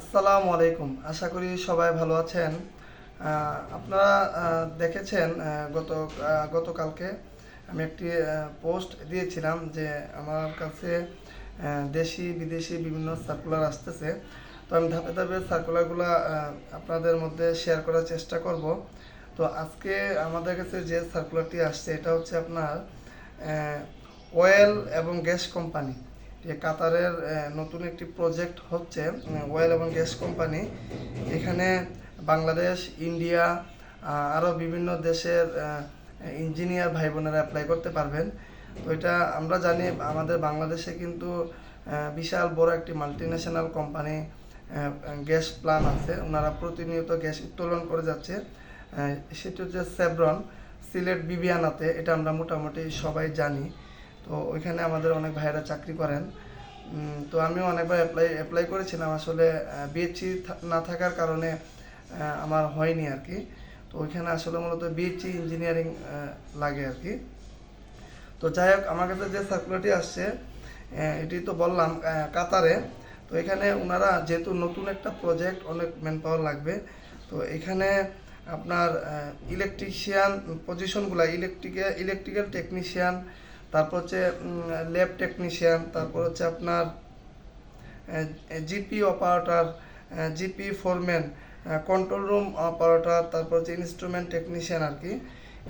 আসসালামু আলাইকুম। আশা করি সবাই ভালো আছেন। আপনারা দেখেছেন গত গতকালকে আমি একটি পোস্ট দিয়েছিলাম যে আমার কাছে দেশি, বিদেশি বিভিন্ন সার্কুলার আসতেছে। তো আমি ধাপে ধাপে সার্কুলারগুলো আপনাদের মধ্যে শেয়ার করার চেষ্টা করব। তো আজকে আমাদের কাছে যে সার্কুলারটি আসছে, এটা হচ্ছে আপনার অয়েল এবং গ্যাস কোম্পানি যে কাতারের নতুন একটি প্রজেক্ট হচ্ছে অয়েল এবং গ্যাস কোম্পানি এখানে বাংলাদেশ, ইন্ডিয়া আরও বিভিন্ন দেশের ইঞ্জিনিয়ার ভাই বোনেরা অ্যাপ্লাই করতে পারবেন। তো এটা আমরা জানি, আমাদের বাংলাদেশে কিন্তু বিশাল বড় একটি multi national company gas plant আছে। ওনারা প্রতিনিয়ত গ্যাস উত্তোলন করে যাচ্ছে। সেটি হচ্ছে সেব্রন সিলেট বিবিয়ানাতে। এটা আমরা মোটামুটি সবাই জানি। তো ওইখানে আমাদের অনেক ভাইয়েরা চাকরি করেন। তো আমিও অনেকবার অ্যাপ্লাই অ্যাপ্লাই করেছিলাম। আসলে বিএসসি না থাকার কারণে আমার হয়নি আর কি তো ওইখানে আসলে মূলত বিএসসি ইঞ্জিনিয়ারিং লাগে আর কি তো যাই হোক, আমার কাছে যে সার্কুলারটি আসছে এটি তো বললাম কাতারে। তো এখানে ওনারা যেহেতু নতুন একটা প্রজেক্ট অনেক ম্যান পাওয়ার লাগবে। তো এখানে আপনার ইলেকট্রিশিয়ান পজিশনগুলো ইলেকট্রিক্যাল ইলেকট্রিক্যাল টেকনিশিয়ান তারপর হচ্ছে ল্যাব টেকনিশিয়ান তারপর হচ্ছে আপনার GP operator GP foreman control room operator তারপর হচ্ছে ইনস্ট্রুমেন্ট টেকনিশিয়ান আর কি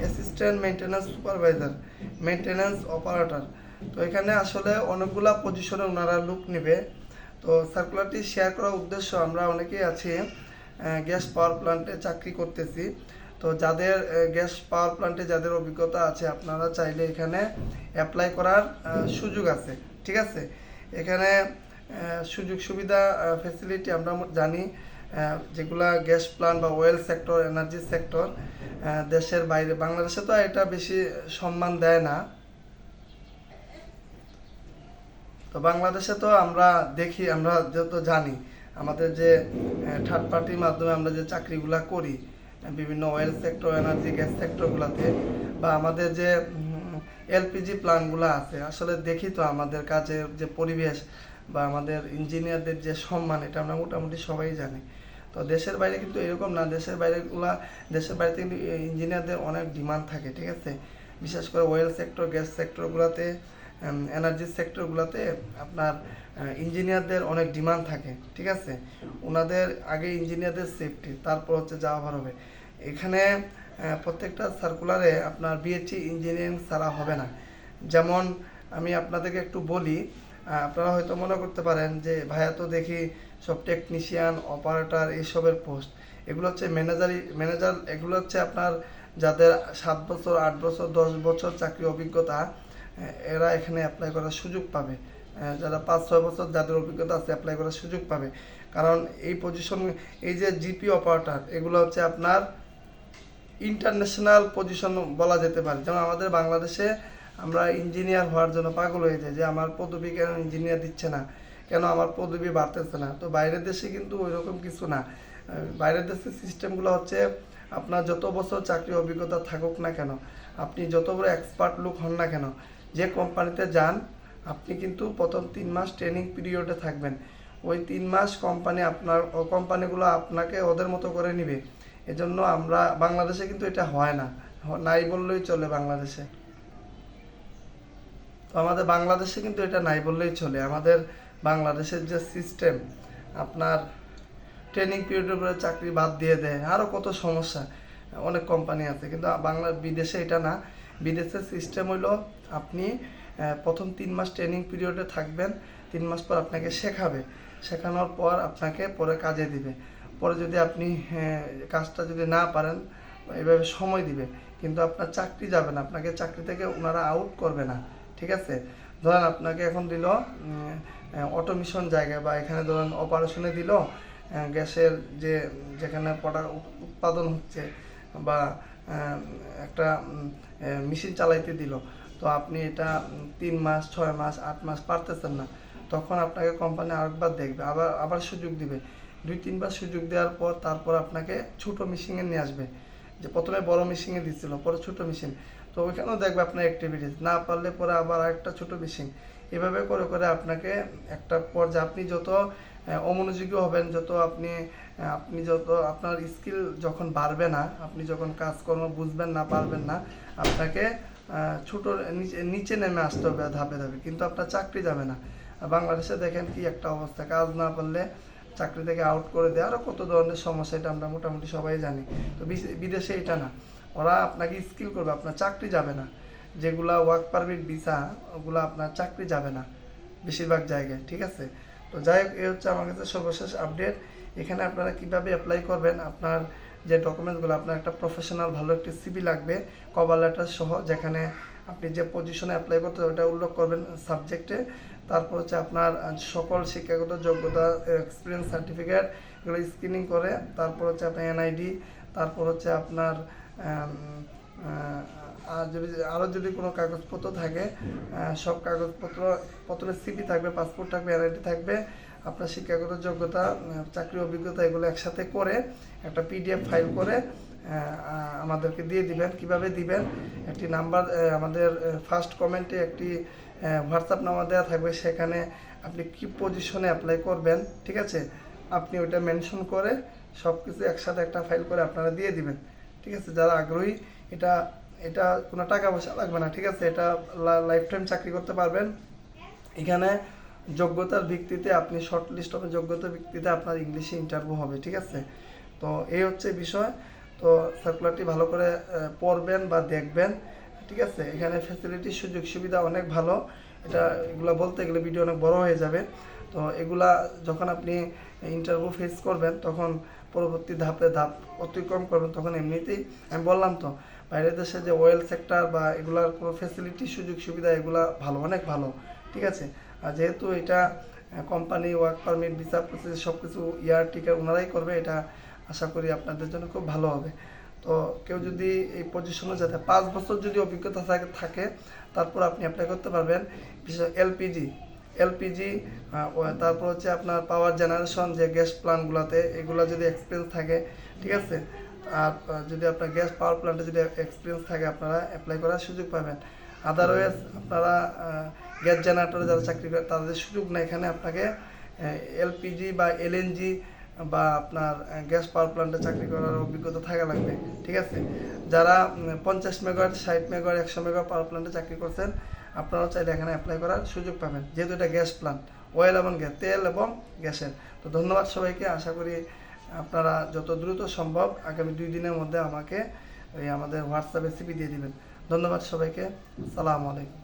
assistant maintenance supervisor maintenance operator তো এখানে আসলে অনেকগুলা পজিশনে ওনারা লুক নেবে। তো সার্কুলারটি শেয়ার করার উদ্দেশ্য আমরা অনেকেই আছি গ্যাস পাওয়ার প্ল্যান্টে চাকরি করতেছি। তো যাদের গ্যাস পাওয়ার প্ল্যান্টে যাদের অভিজ্ঞতা আছে, আপনারা চাইলে এখানে অ্যাপ্লাই করার সুযোগ আছে। ঠিক আছে? এখানে সুযোগ সুবিধা ফেসিলিটি আমরা জানি যেগুলা গ্যাস প্লান্ট বা ওয়েল সেক্টর এনার্জি সেক্টর দেশের বাইরে। বাংলাদেশে তো এটা বেশি সম্মান দেয় না। তো বাংলাদেশে তো আমরা দেখি, আমরা যেহেতু জানি, আমাদের যে থার্ড পার্টির মাধ্যমে আমরা যে চাকরিগুলা করি বিভিন্ন অয়েল সেক্টর এনার্জি গ্যাস সেক্টরগুলোতে বা আমাদের যে এলপিজি প্ল্যান্টগুলো আছে, আসলে দেখি তো আমাদের কাজের যে পরিবেশ বা আমাদের ইঞ্জিনিয়ারদের যে সম্মান, এটা আমরা মোটামুটি সবাই জানি। তো দেশের বাইরে কিন্তু এরকম না, দেশের বাইরেগুলা দেশের বাইরে কিন্তু ইঞ্জিনিয়ারদের অনেক ডিমান্ড থাকে, ঠিক আছে? বিশেষ করে অয়েল সেক্টর গ্যাস সেক্টরগুলোতে এনার্জি সেক্টরগুলোতে আপনার ইঞ্জিনিয়ারদের অনেক ডিমান্ড থাকে, ঠিক আছে? ওনাদের আগে ইঞ্জিনিয়ারদের সেফটি তারপর হচ্ছে যাওয়া ভার হবে। এখানে প্রত্যেকটা সার্কুলারে আপনার বিএসসি ইঞ্জিনিয়ারিং ছাড়া হবে না। যেমন, আমি আপনাদেরকে একটু বলি আপনারা হয়তো মনে করতে পারেন যে, ভাইয়া তো দেখি সব টেকনিশিয়ান অপারেটর এইসবের পোস্ট এগুলো হচ্ছে ম্যানেজারি ম্যানেজার এগুলো হচ্ছে আপনার যাদের সাত বছর, আট বছর, দশ বছর চাকরি অভিজ্ঞতা এরা এখানে অ্যাপ্লাই করার সুযোগ পাবে। যারা পাঁচ, ছয় বছর যাদের অভিজ্ঞতা আছে অ্যাপ্লাই করার সুযোগ পাবে। কারণ এই পজিশন এই যে জিপি অপারেটর এগুলো হচ্ছে আপনার ইন্টারন্যাশনাল পজিশন বলা যেতে পারে। যেমন আমাদের বাংলাদেশে আমরা ইঞ্জিনিয়ার হওয়ার জন্য পাগল হয়ে যাই যে, আমার পদবি কেন ইঞ্জিনিয়ার দিচ্ছে না? কেন আমার পদবি বাড়তেছে না? তো বাইরের দেশে কিন্তু ওই রকম কিছু না। বাইরের দেশের সিস্টেমগুলো হচ্ছে আপনার যত বছর চাকরি অভিজ্ঞতা থাকুক না কেন, আপনি যত বড় এক্সপার্ট লোক হন না কেন যে কোম্পানিতে যান, আপনি কিন্তু প্রথম তিন মাস ট্রেনিং পিরিয়ডে থাকবেন। ওই তিন মাস কোম্পানি আপনার কোম্পানিগুলো আপনাকে ওদের মতো করে নিবে। এজন্য আমরা, বাংলাদেশে কিন্তু এটা হয় না। নাই বললেই চলে বাংলাদেশে। তো আমাদের বাংলাদেশে কিন্তু এটা নাই বললেই চলে। আমাদের বাংলাদেশের যে সিস্টেম আপনার ট্রেনিং পিরিয়ডের উপরে চাকরি বাদ দিয়ে দেয়। আরও কত সমস্যা। অনেক কোম্পানি আছে, কিন্তু বাংলা, বিদেশে এটা না। বিদেশের সিস্টেম হইল আপনি প্রথম তিন মাস ট্রেনিং পিরিয়ডে থাকবেন, তিন মাস পর আপনাকে শেখাবে। শেখানোর পর আপনাকে পরে কাজে দিবে। পরে যদি আপনি কাজটা যদি না পারেন, এভাবে সময় দিবে। কিন্তু আপনার চাকরি যাবে না, আপনাকে চাকরি থেকে ওনারা আউট করবে না, ঠিক আছে? ধরেন আপনাকে এখন দিল অটোমিশন জায়গায় বা এখানে ধরেন অপারেশনে দিল গ্যাসের যে, যেখানে প্রোডাক্ট উৎপাদন হচ্ছে বা একটা মেশিন চালাইতে দিল। তো আপনি এটা তিন মাস, ছয় মাস, আট মাস পারতেছেন না। তখন আপনাকে কোম্পানি আরেকবার দেখবে, আবার আবার সুযোগ দিবে। দুই তিনবার সুযোগ দেওয়ার পর তারপর আপনাকে ছোট মেশিনে নিয়ে আসবে। যে প্রথমে বড় মেশিনে দিচ্ছিল, পরে ছোট মেশিন তো ওইখানেও দেখবে আপনার অ্যাক্টিভিটিস না পারলে পরে আবার আরেকটা ছোট মেশিন এভাবে করে করে আপনাকে একটা পর্যায়ে আপনি যত অমনোযোগী হবেন, যত আপনি আপনি যত আপনার স্কিল যখন বাড়বে না, আপনি যখন কাজকর্ম বুঝবেন না, পারবেন না, আপনাকে ছোট নিচে নিচে নেমে আসতে হবে ধাপে ধাপে। কিন্তু আপনার চাকরি যাবে না। বাংলাদেশে দেখেন কি একটা অবস্থা। কাজ না পারলে চাকরি থেকে আউট করে দেয়। আরও কত ধরনের সমস্যা, এটা আমরা মোটামুটি সবাই জানি। তো বিদেশে এটা না। ওরা আপনাকে স্কিল করবে, আপনার চাকরি যাবে না। যেগুলা ওয়ার্ক পারমিট ভিসা ওগুলো আপনার চাকরি যাবে না বেশিরভাগ জায়গায়, ঠিক আছে? তো যাই হোক, এই হচ্ছে আমার কাছে সর্বশেষ আপডেট এখানে আপনারা কীভাবে অ্যাপ্লাই করবেন, আপনার যে ডকুমেন্টসগুলো আপনার একটা প্রফেশনাল ভালো একটি সিবি লাগবে কভার লেটার সহ, যেখানে আপনি যে পজিশনে অ্যাপ্লাই করতে ওটা উল্লেখ করবেন সাবজেক্টে তারপর হচ্ছে আপনার সকল শিক্ষাগত যোগ্যতা এক্সপিরিয়েন্স সার্টিফিকেট এগুলো স্ক্রিনিং করে, তারপর হচ্ছে আপনার এনআইডি তারপর হচ্ছে আপনার আর যদি আরও যদি কোনো কাগজপত্র থাকে আহ, সব কাগজপত্র প্রথমে সিপি থাকবে পাসপোর্ট থাকবে এনআইডি থাকবে আপনার শিক্ষাগত যোগ্যতা আহ, চাকরি অভিজ্ঞতা এগুলো একসাথে করে একটা পিডিএফ ফাইল করে আমাদেরকে দিয়ে দিবেন। কীভাবে দিবেন? একটি নাম্বার আমাদের ফার্স্ট কমেন্টে একটি হোয়াটসঅ্যাপ নাম্বার দেওয়া থাকবে। সেখানে আপনি কি পজিশনে অ্যাপ্লাই করবেন ঠিক আছে? আপনি ওইটা মেনশন করে সব কিছু একসাথে একটা ফাইল করে আপনারা দিয়ে দিবেন। ঠিক আছে, যারা আগ্রহী, এটা এটা কোনো টাকা পয়সা লাগবে না, ঠিক আছে? এটা লাইফ টাইম চাকরি করতে পারবেন। এখানে যোগ্যতার ভিত্তিতে আপনি শর্ট লিস্ট হবে, যোগ্যতার ভিত্তিতে আপনার ইংলিশে ইন্টারভিউ হবে, ঠিক আছে? তো এই হচ্ছে বিষয়। তো সার্কুলারটি ভালো করে পড়বেন বা দেখবেন, ঠিক আছে? এখানে ফ্যাসিলিটি সুযোগ সুবিধা অনেক ভালো। এটা, এগুলো বলতে গেলে ভিডিও অনেক বড় হয়ে যাবে। তো এগুলা যখন আপনি ইন্টারভিউ ফেস করবেন, তখন পরবর্তী ধাপে ধাপ অতিক্রম করবেন, তখন এমনিতেই, আমি বললাম তো, বাইরের দেশে যে ওয়েল সেক্টর বা এগুলার কোনো ফ্যাসিলিটি সুযোগ সুবিধা, এগুলা ভালো, অনেক ভালো, ঠিক আছে? আর যেহেতু এটা company work permit visa process সব কিছু ইয়ার টিকার ওনারাই করবে, এটা আশা করি আপনাদের জন্য খুব ভালো হবে। তো কেউ যদি এই পজিশনে যাতে, পাঁচ বছর যদি অভিজ্ঞতা থাকে- থাকে, তারপর আপনি অ্যাপ্লাই করতে পারবেন, বিশেষ এলপিজি এলপিজি তারপর হচ্ছে আপনার পাওয়ার জেনারেশন যে গ্যাস প্ল্যান্টগুলোতে এগুলো যদি এক্সপিরিয়েন্স থাকে, ঠিক আছে? আর যদি আপনার গ্যাস পাওয়ার প্ল্যান্টে যদি এক্সপিরিয়েন্স থাকে, আপনারা অ্যাপ্লাই করার সুযোগ পাবেন। আদারওয়াইজ আপনারা গ্যাস জেনারেটরে যারা চাকরি করে, তাদের সুযোগ না। এখানে আপনাকে এলপিজি বা এলএনজি বা আপনার গ্যাস পাওয়ার প্ল্যান্টে চাকরি করার অভিজ্ঞতা থাকা লাগবে, ঠিক আছে? যারা পঞ্চাশ মেগাওয়াট ষাট মেগাওয়াট একশো মেগাওয়াট পাওয়ার প্ল্যান্টে চাকরি করছেন আপনারাও চাইলে এখানে অ্যাপ্লাই করার সুযোগ পাবেন। যেহেতু এটা গ্যাস প্ল্যান্ট অয়েল এবং গ্যাস তেল এবং গ্যাসের। তো ধন্যবাদ সবাইকে, আশা করি আপনারা যত দ্রুত সম্ভব আগামী দুই দিনের মধ্যে আমাকে ওই আমাদের হোয়াটসঅ্যাপে সিপি দিয়ে দিবেন। ধন্যবাদ সবাইকে, সালাম আলাইকুম।